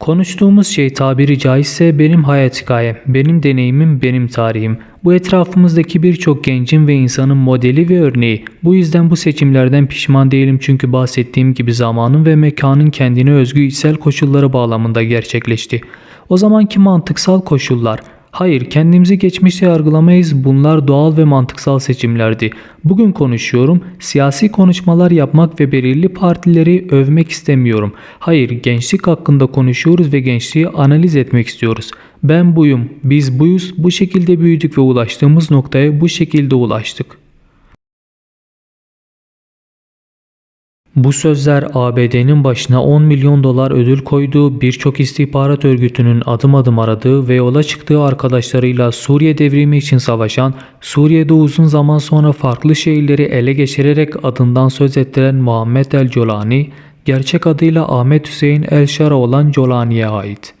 Konuştuğumuz şey tabiri caizse benim hayat hikayem, benim deneyimim, benim tarihim. Bu etrafımızdaki birçok gencin ve insanın modeli ve örneği. Bu yüzden bu seçimlerden pişman değilim çünkü bahsettiğim gibi zamanın ve mekanın kendine özgü içsel koşulları bağlamında gerçekleşti. O zamanki mantıksal koşullar, Hayır, kendimizi geçmişte yargılamayız. Bunlar doğal ve mantıksal seçimlerdi. Bugün konuşuyorum. Siyasi konuşmalar yapmak ve belirli partileri övmek istemiyorum. Hayır, gençlik hakkında konuşuyoruz ve gençliği analiz etmek istiyoruz. Ben buyum, biz buyuz. Bu şekilde büyüdük ve ulaştığımız noktaya bu şekilde ulaştık. Bu sözler ABD'nin başına 10 milyon dolar ödül koyduğu birçok istihbarat örgütünün adım adım aradığı ve yola çıktığı arkadaşlarıyla Suriye devrimi için savaşan, Suriye'de uzun zaman sonra farklı şehirleri ele geçirerek adından söz ettiren Muhammed El Colani, gerçek adıyla Ahmet Hüseyin El Şara olan Colani'ye ait.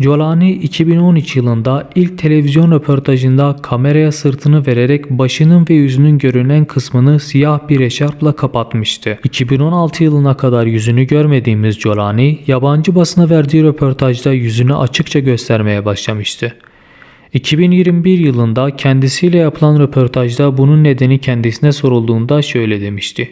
Jolani 2013 yılında ilk televizyon röportajında kameraya sırtını vererek başının ve yüzünün görünen kısmını siyah bir eşarpla kapatmıştı. 2016 yılına kadar yüzünü görmediğimiz Jolani, yabancı basına verdiği röportajda yüzünü açıkça göstermeye başlamıştı. 2021 yılında kendisiyle yapılan röportajda bunun nedeni kendisine sorulduğunda şöyle demişti.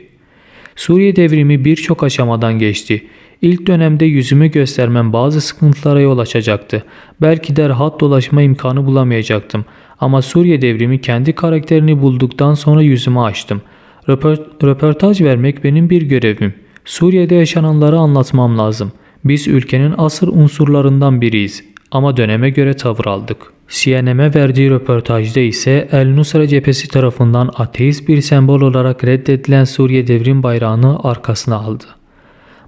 Suriye devrimi birçok aşamadan geçti. İlk dönemde yüzümü göstermem bazı sıkıntılara yol açacaktı. Belki de rahat dolaşma imkanı bulamayacaktım. Ama Suriye devrimi kendi karakterini bulduktan sonra yüzümü açtım. Röport- röportaj vermek benim bir görevim. Suriye'de yaşananları anlatmam lazım. Biz ülkenin asır unsurlarından biriyiz. Ama döneme göre tavır aldık. CNN'e verdiği röportajda ise El Nusra cephesi tarafından ateist bir sembol olarak reddedilen Suriye devrim bayrağını arkasına aldı.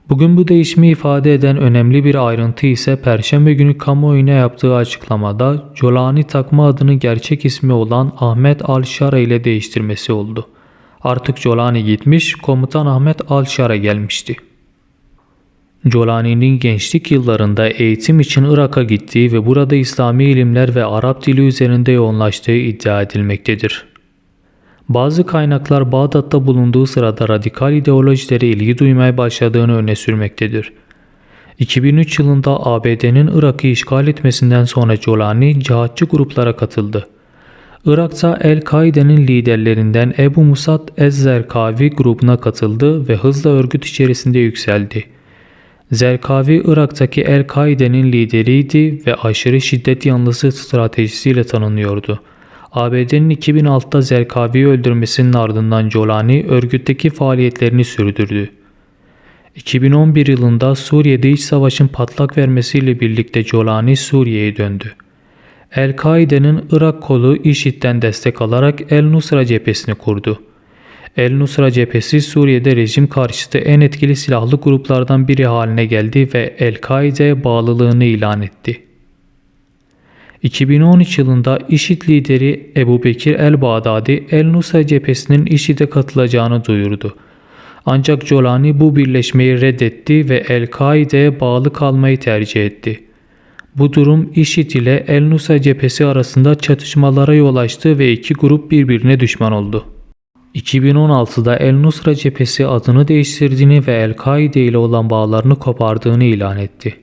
Bugün bu değişimi ifade eden önemli bir ayrıntı ise Perşembe günü kamuoyuna yaptığı açıklamada Jolani takma adını gerçek ismi olan Ahmet Al-Şara ile değiştirmesi oldu. Artık Jolani gitmiş, komutan Ahmet Al-Şara gelmişti. Jolani'nin gençlik yıllarında eğitim için Irak'a gittiği ve burada İslami ilimler ve Arap dili üzerinde yoğunlaştığı iddia edilmektedir. Bazı kaynaklar Bağdat'ta bulunduğu sırada radikal ideolojilere ilgi duymaya başladığını öne sürmektedir. 2003 yılında ABD'nin Irak'ı işgal etmesinden sonra Jolani cihatçı gruplara katıldı. Irak'ta El-Kaide'nin liderlerinden Ebu Musad Ez-Zerkavi grubuna katıldı ve hızla örgüt içerisinde yükseldi. Zerkavi Irak'taki El-Kaide'nin lideriydi ve aşırı şiddet yanlısı stratejisiyle tanınıyordu. ABD'nin 2006'da Zerkavi'yi öldürmesinin ardından Jolani örgütteki faaliyetlerini sürdürdü. 2011 yılında Suriye'de iç savaşın patlak vermesiyle birlikte Jolani Suriye'ye döndü. El-Kaide'nin Irak kolu IŞİD'den destek alarak El-Nusra cephesini kurdu. El-Nusra cephesi Suriye'de rejim karşıtı en etkili silahlı gruplardan biri haline geldi ve El-Kaide bağlılığını ilan etti. 2013 yılında IŞİD lideri Ebu Bekir el-Bağdadi El-Nusra cephesinin IŞİD'e katılacağını duyurdu. Ancak Jolani bu birleşmeyi reddetti ve El-Kaide'ye bağlı kalmayı tercih etti. Bu durum IŞİD ile El-Nusra cephesi arasında çatışmalara yol açtı ve iki grup birbirine düşman oldu. 2016'da El-Nusra cephesi adını değiştirdiğini ve El-Kaide ile olan bağlarını kopardığını ilan etti.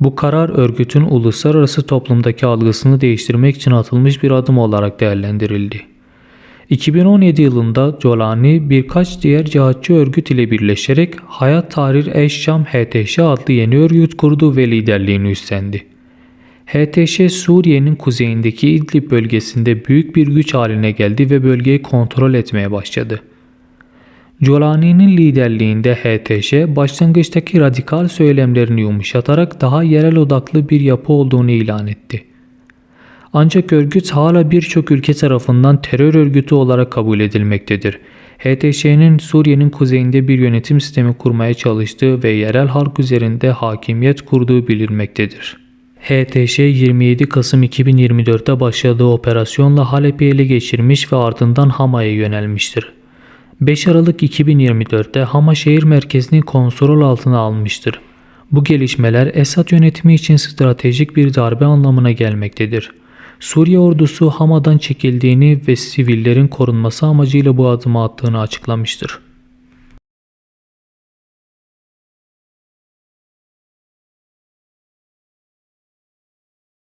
Bu karar örgütün uluslararası toplumdaki algısını değiştirmek için atılmış bir adım olarak değerlendirildi. 2017 yılında Jolani birkaç diğer cihatçı örgüt ile birleşerek Hayat Tahrir Eş-Şam HTŞ adlı yeni örgüt kurdu ve liderliğini üstlendi. HTŞ Suriye'nin kuzeyindeki İdlib bölgesinde büyük bir güç haline geldi ve bölgeyi kontrol etmeye başladı. Jolani'nin liderliğinde HTŞ başlangıçtaki radikal söylemlerini yumuşatarak daha yerel odaklı bir yapı olduğunu ilan etti. Ancak örgüt hala birçok ülke tarafından terör örgütü olarak kabul edilmektedir. HTŞ'nin Suriye'nin kuzeyinde bir yönetim sistemi kurmaya çalıştığı ve yerel halk üzerinde hakimiyet kurduğu bilinmektedir. HTŞ 27 Kasım 2024'te başladığı operasyonla Halep'i ele geçirmiş ve ardından Hama'ya yönelmiştir. 5 Aralık 2024'te Hama şehir merkezini kontrol altına almıştır. Bu gelişmeler Esad yönetimi için stratejik bir darbe anlamına gelmektedir. Suriye ordusu Hama'dan çekildiğini ve sivillerin korunması amacıyla bu adımı attığını açıklamıştır.